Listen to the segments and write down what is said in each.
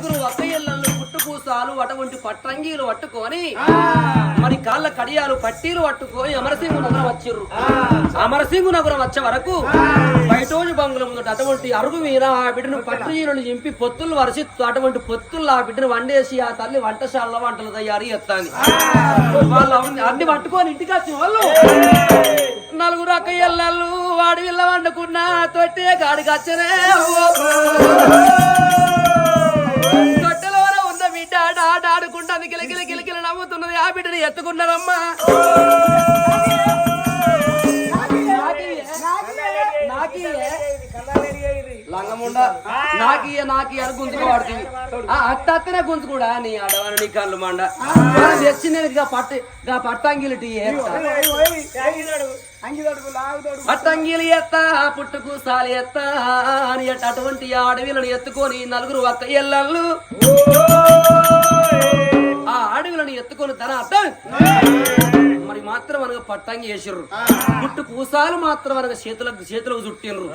నలుగురు ఒక్క ఇళ్ళల్లో పుట్టు పూసాలు అటువంటి పట్టంగీలు పట్టుకొని మరి కాళ్ళ కడియాలు పట్టీలు పట్టుకొని అమరసింగు నగరం వచ్చిర్రు. అమరసింగు నగరం వచ్చే వరకు బయటోజు బంగుల ముందు అటువంటి అరుగు మీద ఆ బిడ్డను పట్టీలను చింపి పొత్తులు వరసి అటువంటి పొత్తులు ఆ బిడ్డను వండేసి ఆ తల్లి వంటశాలలో వంటలు తయారు చేస్తాను వాళ్ళు అన్ని- పట్టుకొని ఇంటికి వచ్చిన వాళ్ళు నలుగురు అక్క ఇళ్ళల్లు వాడి వీళ్ళ వండుకున్న తొట్టే గాడికి వచ్చనే. తొట్టెలోన ఉన్న బిడ్డ ఆట ఆట ఆడుకుంటుంది. గిలగిల నవ్వుతున్నది. ఆ బిడ్డని ఎత్తుకున్నారమ్మా లంగముండ నాకి నాకి అని గుంజుకు పడుతుంది అత్త అత్తనే గుంజు కూడా. నీ ఆడవాడు నీ కళ్ళు మండ. తెచ్చి నేను ఇక పట్టు పట్టంగిలు టీ పట్టంగిలు ఎత్తా పుట్టుకు సాలి ఎత్తా అని అటువంటి అడవిలను ఎత్తుకొని నలుగురు ఒక్క ఎల్లళ్ళు ఆ అడవిలను ఎత్తుకొని తన అర్థం మరి మాత్రం అనగా పట్టంగి వేసిర్రు. పుట్టు పూసాలు మాత్రం అనగా చేతులకు చేతులకు చుట్టిండ్రు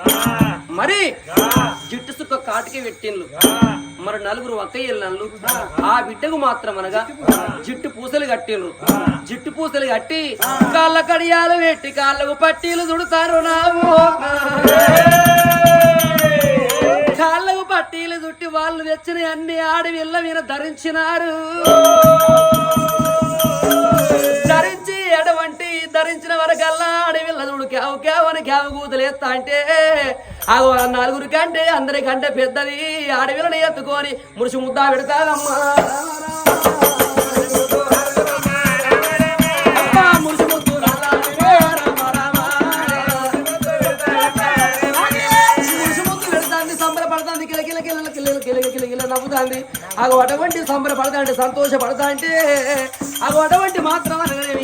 మరి జిట్టు సుక్క కాటికి పెట్టిండ్రు మరి నలుగురు ఒక్క ఎల్లళ్ళు ఆ. బిడ్డకు మాత్రం అనగా జిట్టు పూసలు. కట్టిండ్రు జిట్టు పూసలు కట్టి కాళ్ళ కడియాలు పెట్టి కాళ్ళకు పట్టీలు చుడతారు నావు. కాళ్ళకు పట్టీలు చుట్టి వాళ్ళు తెచ్చిన అన్ని ఆడవిల్ల మీద ధరించినారు. అటువంటి ధరించిన వరకల్లా అడవిల్ల చూడు క్యావు కేవని క్యావు కూతులు ఎత్తా అంటే ఆ నలుగురి కంటే అందరికంటే పెద్దది అడవిలను ఎత్తుకొని మురుసు ముద్దా పెడతాదమ్మా అమ్మా, పెడతాంది, నవ్వుతాంది. అగో అటువంటి సంబరపడతా అంటే సంతోషపడతా అంటే అగో అటువంటి మాత్రం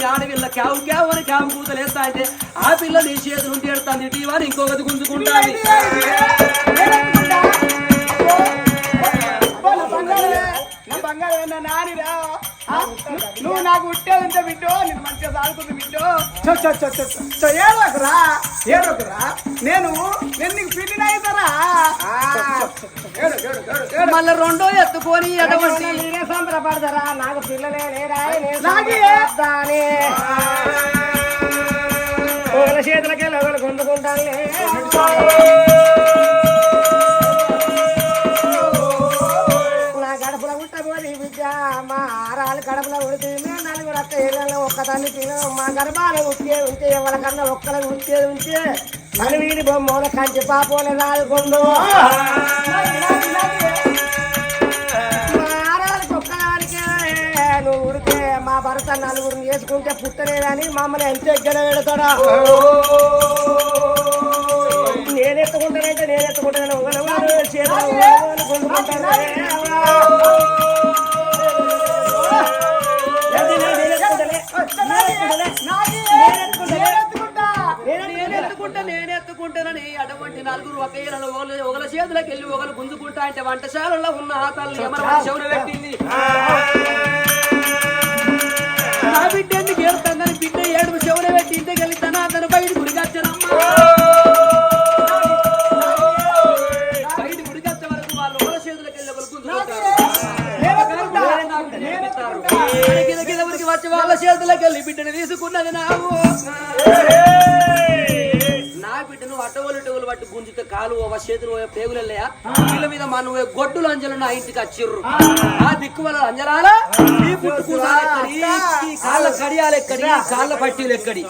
ఆడపిల్ల క్యావు క్యావు అని క్యావు కూతలేస్తా అంటే ఆ పిల్ల నీ చేతులు ఉంటే ఎడతాను ఇటీవల ఇంకొకటి గుంజుకుంటాంది బంగారు నాని రా నువ్వు నాకు ఉట్టేది ఉంటే బిడ్డో నేను మంచిగా సాగుతుంది బిడ్డో చో చో చో చో చో. చో ఏడోకరా ఏడోకరా నేను నేను నీకు పిల్లిని అవుతారా మళ్ళీ రెండో ఎత్తుకొని ఎటువంటి మీరే సంబరపడతారా నాకు పిల్లలే లేరా నేను నాకే. సంబరపడతానే. ఒకళ్ళ నలుగురు అక్క ఏళ్ళలో ఒక్క తల్లి పిల్లలు మా గర్భాలు ఉంటే ఉంటే ఎవరికన్నా ఒక్కరికి ఉంటే ఉంటే మన వీడి బొమ్మల కంచి పాపోలే ఒక్కదానికే నువ్వు ఉడితే మా భర్త నలుగురిని చేసుకుంటే పుట్టలేదని మమ్మల్ని ఎంత ఎగ్గర పెడతాడా? నేను ఎత్తుకుంటానంటే నేను ఎత్తుకుంటాను చేతులు నేను ఎత్తుకుంటానని అటువంటి నలుగురు ఒక ఒకళ్ళ చేతులకు వెళ్ళి ఒకరు గుంజుకుంటా అంటే వంటశాలలో ఉన్న ఆ తల్లి చెవున పెట్టింది. నా బిడ్డ ఎందుకు ఏడుతుందని బిడ్డ ఏడుపు చెవున పెట్టి ఇంటికి వెళ్ళి తన అతను బయట గుడికొచ్చానమ్మా చేతులకు వెళ్ళి బిడ్డని తీసుకున్నది నావు నా బిడ్డను అటవలు పట్టి గుంజితే కాలు ఓ చేతులు ఓ పేగులు వెళ్ళాయా వీళ్ళ మీద మన గొడ్డులు అంజలు నా ఇంటికి వచ్చిర్రు. ఆ దిక్కు వల్ల అంజలాల ఈ కాళ్ళ కడియాలు ఎక్కడి కాళ్ళ పట్టీలు ఎక్కడి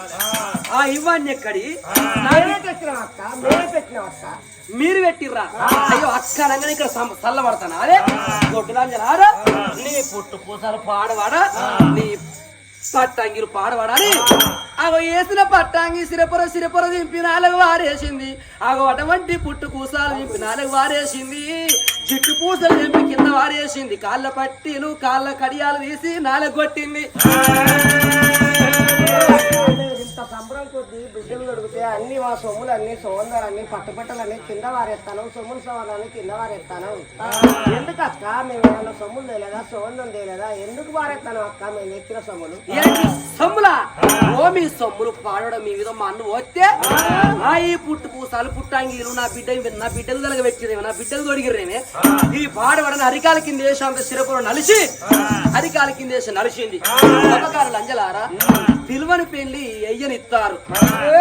ఆ ఇవన్నీ ఎక్కడి మీరు పెట్టిర్రా? అయ్యో అక్క అనగానే ఇక్కడ చల్లబడతాను? అదే గొడ్డులాంజలారా నీ పుట్టు పూసలు పాడవాడా నీ పట్టంగిలు పాడవాడా? అని అగో వేసిన పట్టాంగి సిరపొర సిరపొర దింపి నాలుగు వారేసింది. అగో అటువంటి పుట్టు కూసాలు దింపి నాలుగు వారేసింది. జిట్టు పూసలు దింపి కింద వారేసింది. కాళ్ళ పట్టీలు కాళ్ళ కడియాలు తీసి నాలుగు కొట్టింది. సంబరం కొద్ది బిడ్డలు దొరికితే అన్ని మా సొమ్ములు అన్ని సోందరు అన్ని పట్టుబట్టలు అన్ని కింద వారేస్తాను సొమ్ములు సవాలని కింద వారేస్తాను. ఎందుకు అక్క? మేము ఏమైనా సొమ్ములు తేలేదా? సోన్నం తేలేదా? ఎందుకు పారేస్తాను అక్క? మేము ఎక్కిన సొమ్ములు. సొమ్ములా? ఓ మీ సొమ్ములు పాడడం మీ విధం మా అన్ను వస్తే ఆ. ఈ పుట్టు పూసాలు పుట్టాంగీలు నా బిడ్డ నా బిడ్డలు తలగ పెట్టిరేమే నా బిడ్డలు తొడిగిరేమే ఈ పాడబడని అరికాల కింద వేసి అంత సిరపురం నలిసి అరికాల కింద వేసి నలిసింది ఉపకారులు అంజలారా? పిలువని పెళ్ళి ఎయ్యనిస్తారు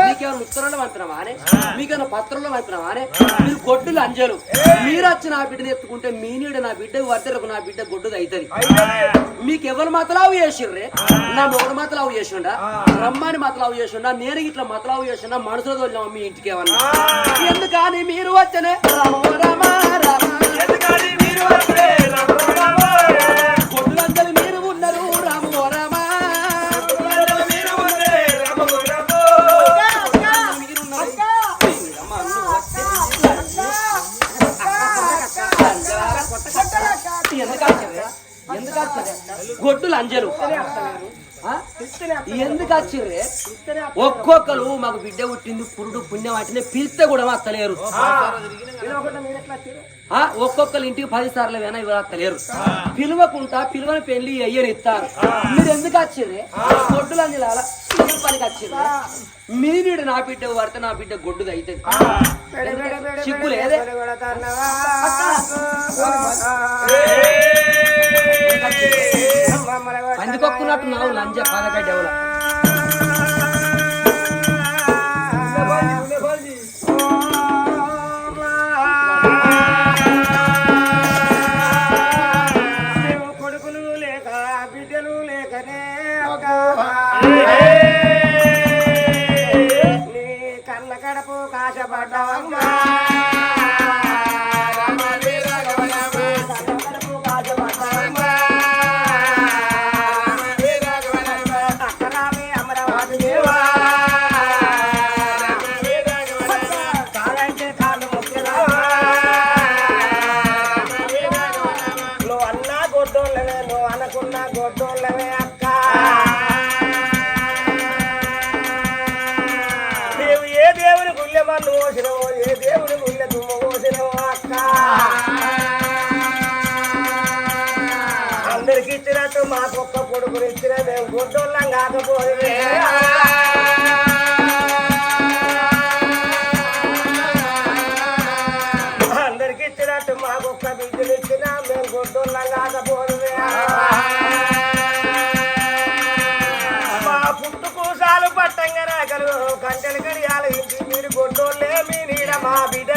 మీకేమైనా ఉత్తరంలో పంపినామా అని మీకేమైనా పత్రంలో పంపినామా అని మీరు గొడ్డులు అంజలు మీరు వచ్చి నా బిడ్డని ఎత్తుకుంటే మీ నీడ నా బిడ్డ వర్తలకు నా బిడ్డ గొడ్డుది అవుతుంది మీకు ఎవరు మతలావు చేసిర్రే? నా మొగడు మతలావు చేసిండా? రమ్మని మతలావు చేసిండా? నేను ఇట్లా మతలావు చేసిండా? మనసులో తోలినామా మీ ఇంటికి ఏమన్నా? ఎందుకని మీరు వచ్చనే? రామ రామ రామ. గొడ్డులందరూ అంజలు ఆ? ఎందుకు వచ్చిర్రే ఒక్కొక్కరు మాకు బిడ్డ పుట్టింది పురుడు పుణ్యం వాటిని పిలిస్తే కూడా వస్తలేరు పిలవకుండా ఒక్కొక్కరు ఇంటికి పది సార్లు వేనా ఇవి వస్తలేరు పిలువకుంటా పిలువని పెళ్ళి అయ్యని ఇస్తారు మీరు ఎందుకు వచ్చిర్రే గొడ్డులు అంజలు అలా పనికి వచ్చిర్రే మీ నీడు నా బిడ్డ పడితే నా బిడ్డ అవుతుంది పెడ పెడ చిక్కు లేదే? మమ్మల్ని కొడతాన్నవా? అందుకొక్కున్నట్టు నావు లంజ పదకడ్డ డెవలప్ గొడ్డోళ్ళం కాకపోతే అందరికి ఇచ్చినట్టు మాకొక్క బిడ్డలు ఇచ్చినా మేము గుడ్డోళ్ళం కాకపోతే మా పుట్టు పూసాలు పట్టంగా రాగలు గంటలు గడియాలు ఇంటి మీరు గొడ్డోళ్ళే మీ నీడ మా బిడ్డ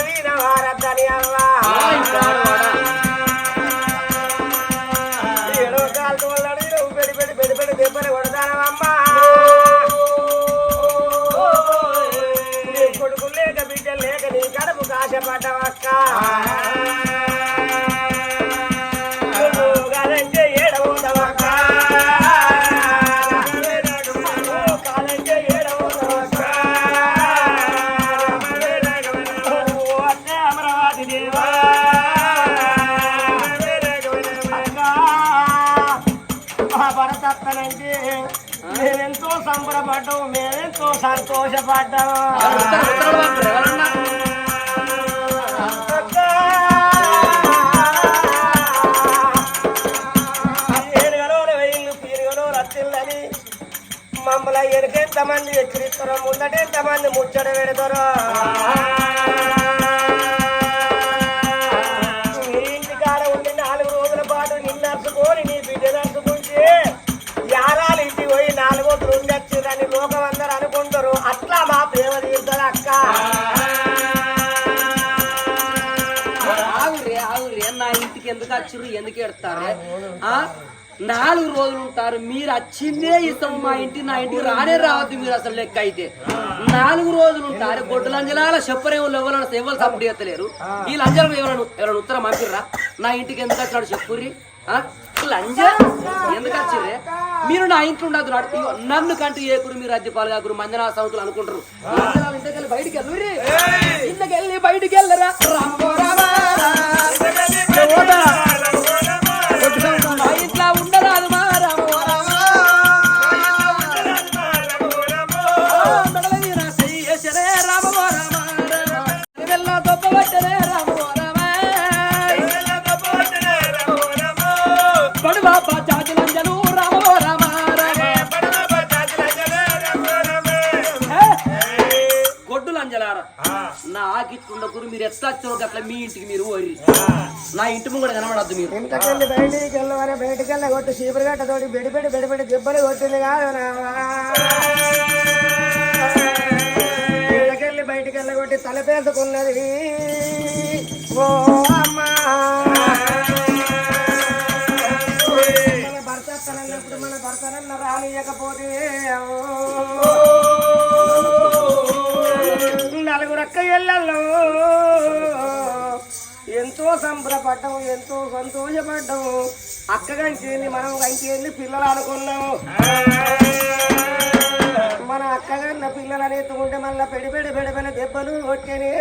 సంతోషపడ్డాము మమ్మల్ని ఎనకెంతమంది ఎక్కిరిస్తారో ముందట ఎంతమంది ముచ్చట పెడతారో. వచ్చిర్రు ఎందుకు ఎడతారే? ఆ నాలుగు రోజులు ఉంటారు. మీరు వచ్చిందే ఇస్తాం మా ఇంటి నా ఇంటికి రానే రావద్దు మీరు అసలు లెక్క అయితే. నాలుగు రోజులు ఉంటారు. గొడ్డు లంజనాల చెప్పరేమో ఎవరైనా ఎవరు సపోర్ట్ చేస్తలేరు. ఈ లంజలకు ఎవరైనా ఎవరైనా ఉత్తరం పంపిర్రా? నా ఇంటికి ఎందుకు వచ్చినాడు చెప్పుర్రి? లంజ? ఎందుకు వచ్చిర్రే? మీరు నా ఇంట్లో ఉండదు నాడు. ఇగో నన్ను కంటూ ఏకురు మీరు అద్దెపాలు కాకురు మంజనా సౌతులు అనుకుంటారు బయటికి వెళ్ళి ఇంటికెళ్ళి బయటికి వెళ్ళరా? కూడా కనబడద్దు మీరు ఇంతకెళ్ళి బయటికి వెళ్ళవని బయటికి వెళ్ళ కొట్టి చీపురు గట్ట తోటి బెడిపెడి బెడిబెడి దెబ్బలు కొట్టింది కాదు ఇంతకెళ్ళి బయటికి వెళ్ళగొట్టి తలపేసుకున్నది ఓ ఎంతో ఎంతో సంతోషపడ్డాము అక్క కంచేది మనం కంచేది పిల్లలు అనుకున్నాము మన అక్కగన్న పిల్లలు ఎత్తుకుంటే మళ్ళీ పెడి పెడి పెడి పెడి దెబ్బలు కొట్టనే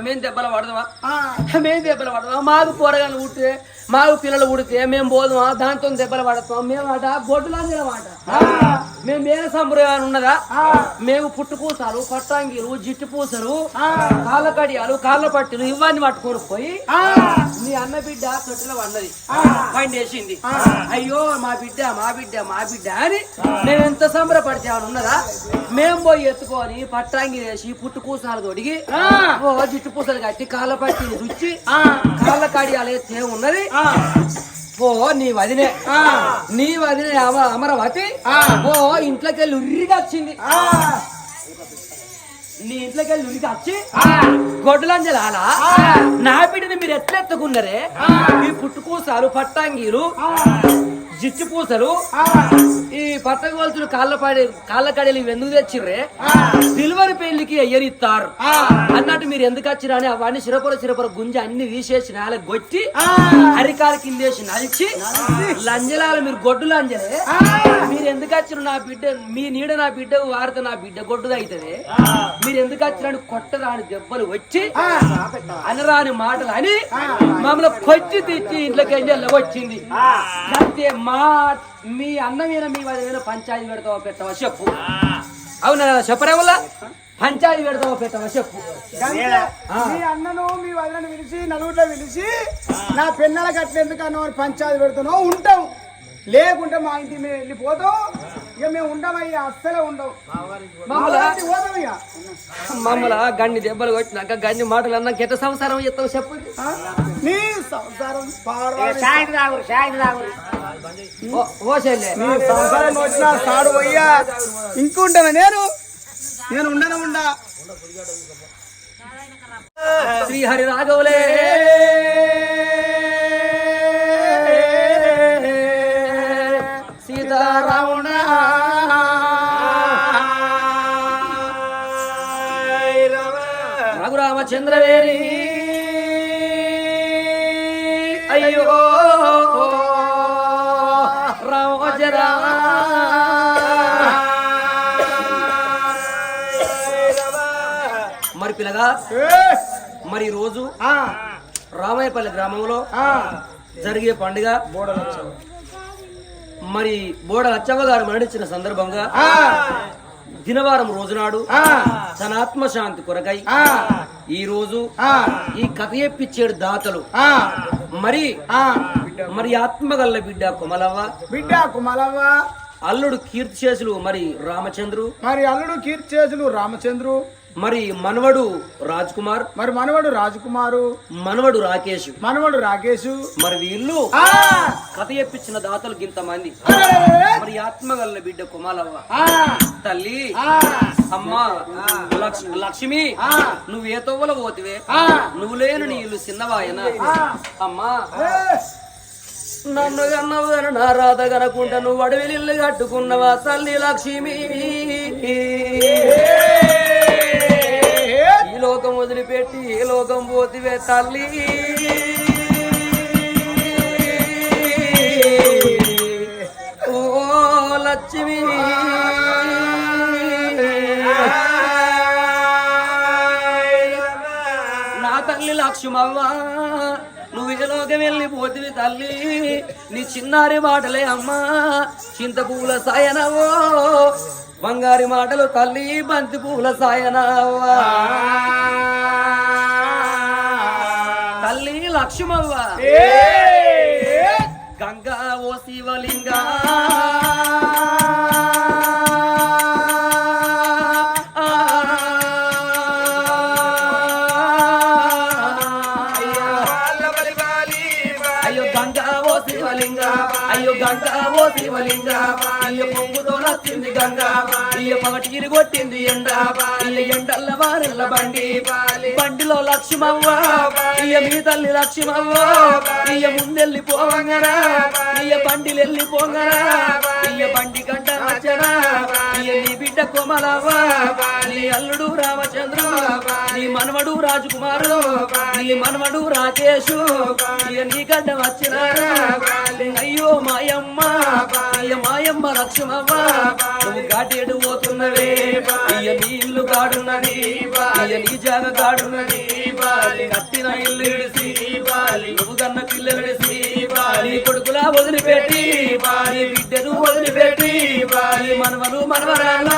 మేము దెబ్బలు పడదావా ఆ, మేము దెబ్బలు పడదాం మాకు కూరగాయలు ఉడితే మాకు పిల్లలు ఉడితే మేము పోదామా? దాంతో దెబ్బలు పడతాం మేము అట గొడ్డులాంగిల మాట మేము మేన సంప్రదాయం ఉన్నదా? మేము పుట్టు పూసాలు పట్టాంగిలు జిట్టు పూసలు కాళ్ళ కడియాలు కాళ్ళ పట్టిలు ఇవన్నీ పట్టుకొని పోయి నీ అన్న బిడ్డ తొట్టిలో పన్నది పండేసింది అయ్యో మా బిడ్డ మా బిడ్డ మా బిడ్డ అని మేము ఎంత సంబరపడితే ఉన్నదా? మేము పోయి ఎత్తుకొని పట్టాంగి వేసి పుట్టు పూసాలు తొడిగి ఓ జిట్టు పూసలు కట్టి కాళ్ళ పట్టి రుచి కాళ్ళ కడియాలు ఎత్తే ఉన్నది ఓ నీ వదినే. నీ వదినే అమ- అమరవతి. ఓ ఇంట్లోకి వెళ్ళి ఉర్రిగా వచ్చింది. నీ ఇంట్లోకి వెళ్ళి ఉరికి వచ్చి గొడ్డలంజలు అలా నా బిడ్డని మీరు ఎట్లా ఎత్తుకున్నారే? ఈ పుట్టుకూసాలు పట్టాంగీలు జిట్టు పూసలు ఈ పట్టగోల్చులు కాళ్ళ పాడి కాళ్ళ కడలు ఇవి ఎందుకు తెచ్చిర్రే? సిల్వర్ పెళ్ళికి ఎయ్యరిస్తారు అన్నట్టు మీరు ఎందుకు వచ్చిరా అని అవన్నీ సిరపర సిరపర గుంజ అన్ని తీసేసి నేల గొట్టి అరికాల కిందేసి నలిచి లంజలాలు మీరు గొడ్డు లంజలే మీరు ఎందుకు వచ్చిన నా బిడ్డ? మీ నీడ నా బిడ్డ వారితో నా బిడ్డ గొడ్డుది అవుతుంది మీరు ఎందుకు వచ్చిన కొట్టరాని దెబ్బలు వచ్చి అనరాని మాటలు అని మమ్మల్ని కొచ్చి తెచ్చి ఇంట్లోకి వెళ్ళి వచ్చింది అంతే మా మీ అన్న మీద మీ మీద పంచాయతీ పెడతావా పెట్టవా చెప్పు. అవునా చెప్పరా వల్ల? పంచాయతీ పెడతావా పెట్టవా చెప్పు. మీ అన్నను మీ వదిలను పిలిచి నలుగురిలో పిలిచి నా పెన్నెల కట్టేందుకు అన్న పంచాయతీ పెడుతున్నావు ఉంటాం లేకుంటే మా ఇంటికి మేము వెళ్ళిపోతాం ఇక మేము ఉండమయ్యా అస్సలే ఉండవు. మమ్మల్ని గన్ని దెబ్బలు కొట్టినాక గన్ని మాటలు అన్నాక ఎట్ట సంసారం చెప్తావు చెప్పు. సంసారం నీ సంసారం వచ్చిన సాడు పోయ్యా. ఇంకుంటాను నేను. నేను ఉండను ఉండా. శ్రీహరి రాఘవులే రౌణ రఘురామచంద్రవేరి అయ్యో మరి పిల్లగా మరి రోజు రామాయపల్లి గ్రామంలో జరిగే పండుగ బోడలక్షలు మరి బోడ లచ్చవ్వ గారు మరణించిన సందర్భంగా దినవారం రోజునాడు తన ఆత్మశాంతి కొరకై ఆ, ఈ రోజు ఆ, ఈ కథ ఎప్పించేడు దాతలు. ఆ, మరి ఆ. మరి ఆత్మగల్ల బిడ్డ కొమలవ్వ. బిడ్డ కుమలవ్వ. అల్లుడు కీర్తిశేషులు మరి రామచంద్రు. మరి అల్లుడు కీర్తిచేసులు రామచంద్రు. మరి మనవడు రాజ్ కుమార్ మరి మనవడు రాజకుమారు. మనవడు రాకేష్ మనవడు రాకేషు మరి వీళ్ళు కథ ఎప్పించిన దాతలు అరెరెరెరె. మరి ఆత్మగల్ల బిడ్డ కొమలవ్వ. తల్లి అమ్మా లక్ష్- లక్ష్మి. నువ్వు ఏ తవ్వల పోతివే. నువ్వు లేను నీ ఇల్లు చిన్నవాయన అమ్మా నన్ను కన్నవు గన నా రాత నువ్వు అడవిలి కట్టుకున్నవా తల్లి లక్ష్మి. ఈ లోకం వదిలిపెట్టి ఈ లోకం పోతివే తల్లి. ఓ లక్ష్మి. నా తల్లి లక్ష్మవ్వా. లోకం వెళ్ళిపోతివి తల్లి. నీ చిన్నారి మాటలే అమ్మా. చింత పువ్వుల సాయనవో. బంగారి మాటలు తల్లి బంతి పువ్వుల సాయనవ్వా తల్లి లక్ష్మవ్వ. శివలింగ అయ్యో గంగ ఓ శివలింగ. అయ్య పొంగుతో నచ్చింది గంగా. ఇయ్య పగటిగిరి కొట్టింది ఎండ. ఎండల్ల వారెల్ల బండి. బండిలో లక్ష్మవ్వ. ఇయ్య మీ తల్లి లక్ష్మవ్వ. ఇయ్య ముందెళ్ళి పోవంగరా అయ్య బండిలు వెళ్ళి పోంగరా ఇయ్య బండి గంట రచనా ఇయ్య నీ బిడ్డ కోమలవ్వ. నీ అల్లుడు రామచంద్ర. నీ మనవడు రాజకుమారు. నీ మనవడు రాకేశు ఇయ్య నీ గడ్డ వచ్చినారా? అయ్యో మాయమ్మ మాయమ్మ లక్ష్మవ్వ. నువ్వు గాటేడు పోతున్నవే ఇయ్య నీ ఇల్లు కాడున్నది ఇయ్య నీ జాగ కాడున్నది కట్టిన ఇల్లు ఇడిసి నువ్వు కన్న పిల్లలు ఇడిసి నీ కొడుకులా వదిలిపెట్టి నీ బిడ్డను వదిలిపెట్టి నీ మనవలు మనవరాల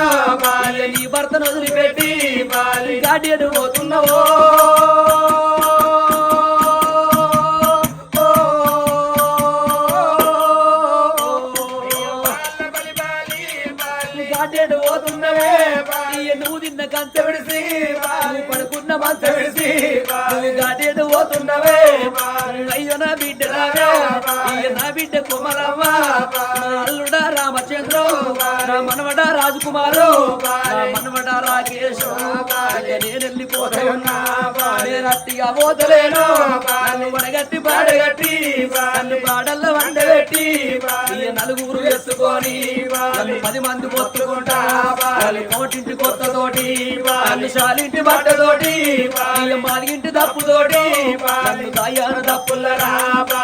నీ భర్తను వదిలిపెట్టి గాడేడు పోతున్నావో. Everybody. Everybody. బిడ్డ రావే ఇయ్య నా బిడ్డ కుమరవ్వ. నా రామచంద్ర నా మనవడ రాజకుమారు నా మనవడ రాకేష్ ఇయ్య నేను వెళ్ళిపోతా ఉన్నా పోతలేను నన్ను వడగట్టి పాడగట్టి నన్ను పాడల్లో వండగట్టి. నలుగురు ఎత్తుకొని నన్ను పది మంది పొత్తుకుంటా వాళ్ళు కోటింటి కొత్త తోటి వాళ్ళు శాలింటి బట్టతోటి తోటి ఇయ్య మాదిగింటి దప్పు అయ్యారు తప్పుల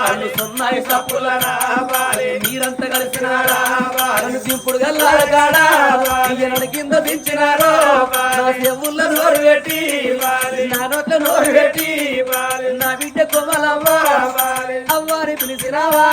దయ్యాను సున్నాయి తప్పుల సున్నాయి మీరంతా కలిసిన నన్ను దింపుడు గల్లాల కాడా కింద దించినారు నా చెవుల నోరు పెట్టి నా నోట్ల నోరు పెట్టి నా బిడ్డ కొమలవ్వ అవ్వారి పిలిచినావా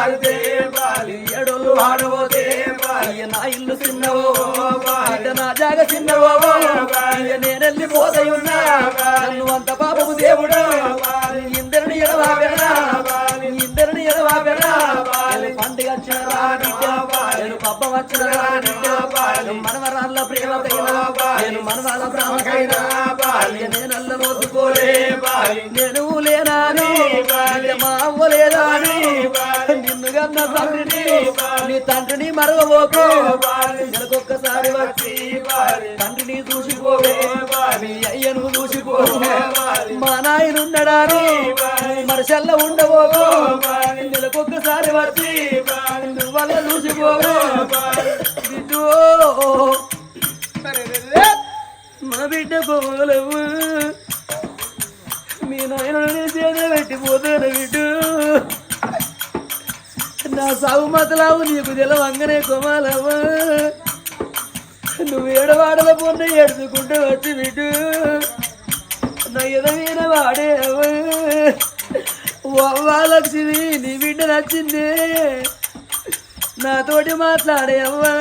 తెల్లవారితే ఏడోళ్ళు వాడబోతే ఇయ్య నా ఇల్లు చిన్నవో బిడ్డ నా జాగ చిన్నవో ఇయ్య నేనెళ్ళిపోదై ఉన్నా నన్ను అంత పాపము దేవుడు ఇందరిని ఎడవాపెరా ఇందరిని ఎడవాపెరా నేను పండుగ వచ్చిన రా నేను పబ్బ వచ్చిన రా మనవరాళ్ళ ప్రేమకైనా నేను మనవాళ్ళ ప్రేమకైనా ఇక నేను నోసుకోలే నేను లేనా మా అవ్వ లేనాని అన్న తండ్రిని నీ తండ్రిని మరవబోకు. నెలకొక్కసారి వచ్చి తండ్రిని చూసిపోవే. మీ అయ్యను చూసిపోవే. మా నాయనున్నాడారు మరసల్ల ఉండబోకు. నెలకొక్కసారి వచ్చి నువ్వల్ల చూసిపోవే. మా బిడ్డ పోలవు మీ నాయన చేత పెట్టిపోతాను బిడ్డు. నా సాగు మతలావు నీకు తెలవంగనే కొమాలవ్వ. నువ్వు ఏడవాడల పొన్న ఏడుచుకుంటూ వచ్చి విటు. నా ఎదవైన వాడే అవ్వ లక్ష్మి నీ బిడ్డ నచ్చిందే. నాతోటి మాట్లాడే అవ్వా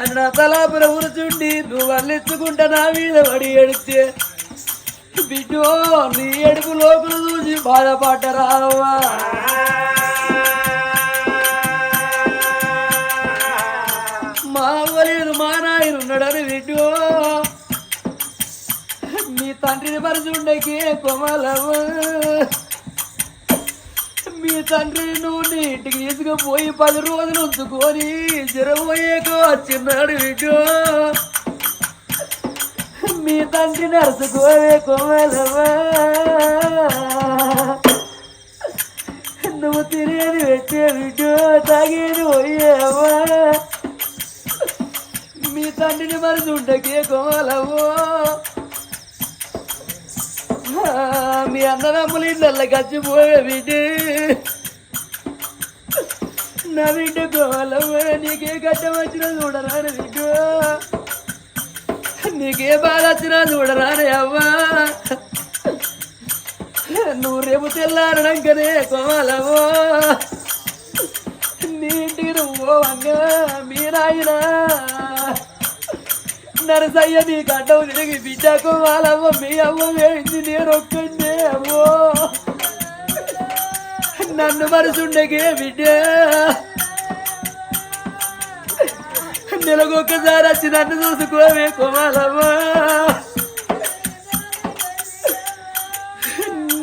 అని నా తలాపుర ఉరుచుండి నువ్వు అల్లెత్తుకుంటా నా మీద పడి ఎడితే బిడ్డో నీ ఎడుపు లోపల చూసి బాధపడ్డరావా. మా అవ్వలేదు మా నాయన ఉన్నాడని బిడ్డో మీ తండ్రిని పరిచి ఉండకి కొమలవ్వ మీ తండ్రి నువ్వు నీ ఇంటికి తీసుకుపోయి పది రోజులు ఉంచుకొని జరబోయే పోయేకో వచ్చిన్నాడు బిడ్డో మీ తండ్రి నరుచుకోవే కోమలవ్వా నువ్వు తిరిగి పెట్టే బిడ్డో తాగేది పోయేవా? తండ్రిని మరి ఉండకే కోమలవ్వో మీ అన్నదమ్ములు ఇళ్ళ గచ్చిపోయే బిడ్డి నా బిడ్డ కోమలవ్వ నీకే గడ్డ వచ్చినా చూడరాని బిడ్డ. నీకే బాధ వచ్చినా చూడరాని అవ్వా. నువ్వు రేపు తెల్లారడంకనే కోమలవో నీ ఇంటికి నువ్వు వంగ మీ నాయన. నరసయ్య నీ గడ్డవు తిరిగి బిడ్డకు వాళ్ళమ్మ మీ అమ్మ వేయింది నేను ఒక్కండే అమ్మో. నన్ను మనసుండగే బిడ్డ. నెలకొక్కసారి వచ్చి నన్ను చూసుకోవే కోమాలమ్మ.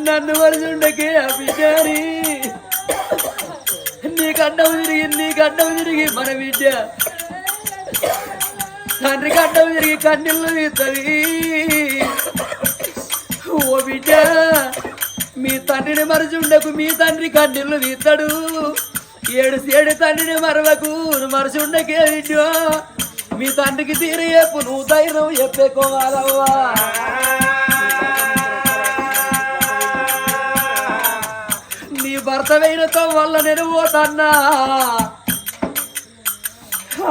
నన్ను మనసుండకే ఆ బిడ్డని నీ గడ్డవు తిరిగి నీ గడ్డవు తిరిగి మన బిడ్డ. తండ్రి గడ్డవు తిరిగి కన్నీళ్ళు తీస్తుంది ఓ బిడ్డ మీ తండ్రిని మరచుండకు మీ తండ్రి కన్నీళ్ళు తీస్తాడు ఏడు సేడు తండ్రిని మరవకు నువ్వు మరచుండకే విడ్డో మీ తండ్రికి తీర చెప్పు నువ్వు ధైర్యం చెప్పేకోవాలవ్వా. నీ భర్త వల్ల నేను పోతన్నా.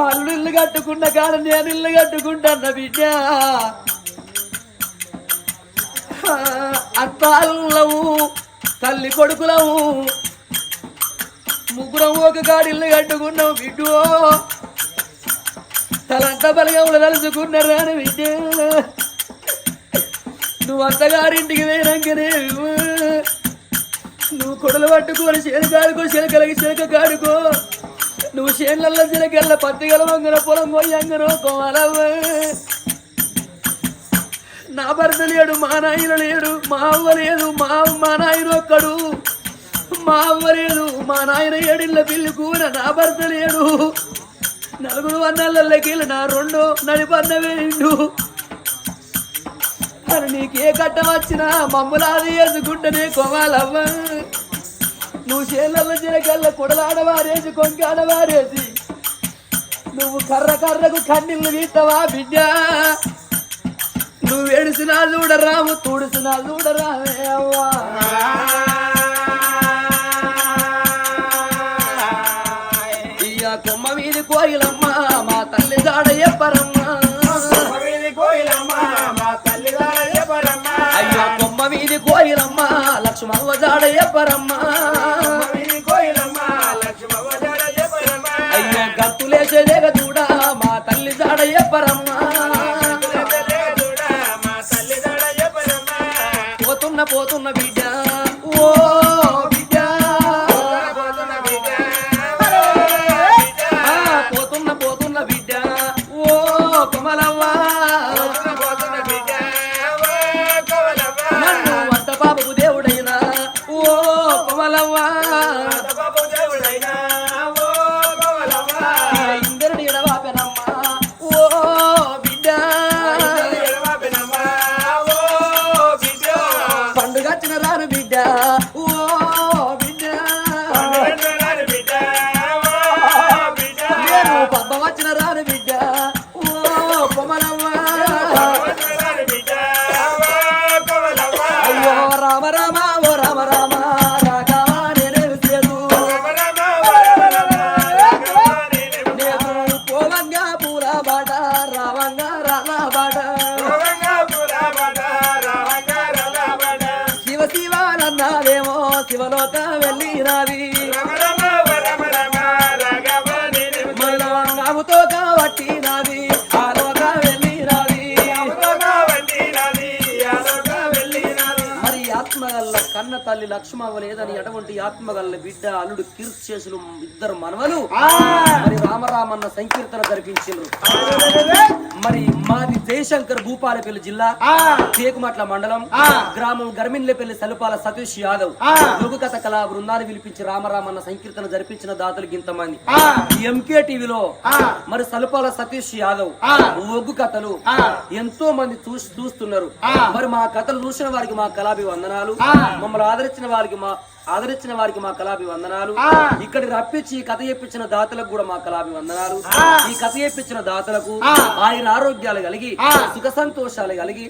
అల్లుడు ఇల్లు కట్టుకున్న కాడ నేను ఇల్లు కట్టుకుంటాను బిడ్డ. అత్తాళ్ళము తల్లి కొడుకులవు ముగ్గురం ఒక కాడి ఇల్లు కట్టుకున్నావు బిడ్డు. తలంతా బలగములు తలుచుకున్నారు అని బిడ్డ. నువ్వు అత్తగారింటికి పోయినాకనే నువ్వు. కొడలు పట్టుకొని చేను కాడుకో చిలకలకి చిలక కాడుకో. నువ్వు చేనులలో చిలకల్ల పత్తిగల వంగన పొలం పోయంగనో కోమలవ్వ నా భర్త లేడు మా నాయన లేడు మా అవ్వ లేదు మా మా నాయన ఒక్కడు. మా అవ్వ లేదు మా నాయన ఏడిళ్ళ పిల్లి కూర నా భర్త లేడు. నలుగురు వందలకి నా రెండు నడిపన్న వేయిండు. మరి నీకే కట్టం వచ్చినా మమ్మలాది వేసుకుంటేనే కొమాలవ్వ నువ్వు చేళ్ళ చిరకల్ల కొడలాడవారేసి కొంకాడవారేసి నువ్వు కర్ర కర్రకు కన్నీళ్ళు వీస్తావా బిడ్డ. నువ్వు ఎడిసినా చూడరాము తుడిసినా చూడరావే అవ్వా. ఇయ్య కొమ్మ మీది కోయిలమ్మ మా తల్లి దాడ చెప్పరమ్మా అయ్యో కొమ్మ మీది కోయిలమ్మ లక్ష్మవ్వ జాడ చెప్పరమ్మా శివ శివలోక వెళ్ళినావి మళ్ళా తల్లి లక్ష్మవ్వ లేదని అటువంటి ఆత్మగల్ల బిడ్డ అల్లుడు కీర్తిశేషులు ఇద్దరు మనవలు? మరి రామరామన్న సంకీర్తన జరిపించిండ్రు మరి మాది జయశంకర్ భూపాలపల్లి జిల్లా తేకుమట్ల మండలం గ్రామం గర్మిన్లపల్లి సలుపాల సతీష్ యాదవ్. యోగు కథ కళా బృందాన్ని పిలిపించి రామరామన్న సంకీర్తన జరిపించిన దాతలు ఇంతమంది. ఎంకే టీవీలో మరి సలుపాల సతీష్ యాదవ్ ఒగ్గు కథలు ఎంతో మంది చూసి చూస్తున్నారు. మరి మా కథలు చూసిన వారికి మా కళాభి వందనాలు మమ్మల్ని ఆదరించిన వారికి మా ఆదరించిన వారికి మా కళాభి వందనాలు ఇక్కడి రప్పించి కథ చెప్పించిన దాతలకు కూడా మా కళాభి వందనాలు ఈ కథ చెప్పించిన దాతలకు ఆయన ఆరోగ్యాలు కలిగి సుఖ సంతోషాలు కలిగి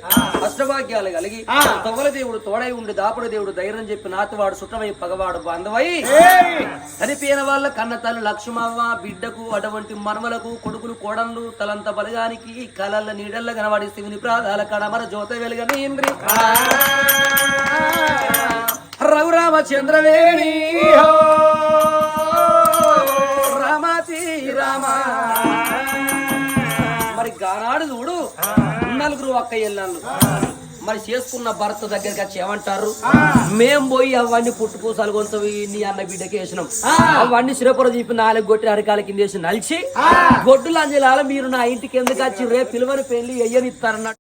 అష్టభాగ్యాలు కలిగి తొగల దేవుడు తోడై ఉండి దాపుడు దేవుడు ధైర్యం చెప్పి నాతువాడు సుట్టమై పగవాడు బాంధవై. చనిపోయిన వాళ్ళ కన్న తల్లి లక్ష్మవ్వ బిడ్డకు అటువంటి మనమలకు కొడుకులు కోడళ్ళు తలంత బలగానికి కలల్ల నీడల్ల కనబడి శివుని ప్రాధాల కడమర జ్యోత వెలుగని రఘురామచంద్రవేణి. రామాతి రామ. మరి గానాడు చూడు. నలుగురు ఒక్క ఎల్లాళ్ళు మరి చేసుకున్న భర్త దగ్గరికి వచ్చి ఏమంటారు? మేం పోయి అవన్నీ పుట్టుపూసాలు కొంతవి నీ అన్న బిడ్డకి వేసినాం. అవన్నీ సిరపుర తీపి నాలుగు గొట్టి అరకాల కింద వేసి నలిచి గొడ్డులు అంజలాల మీరు నా ఇంటికి ఎందుకు వచ్చి రేపు పిలువని పెళ్ళి ఎయ్యనిస్తారన్నట్టు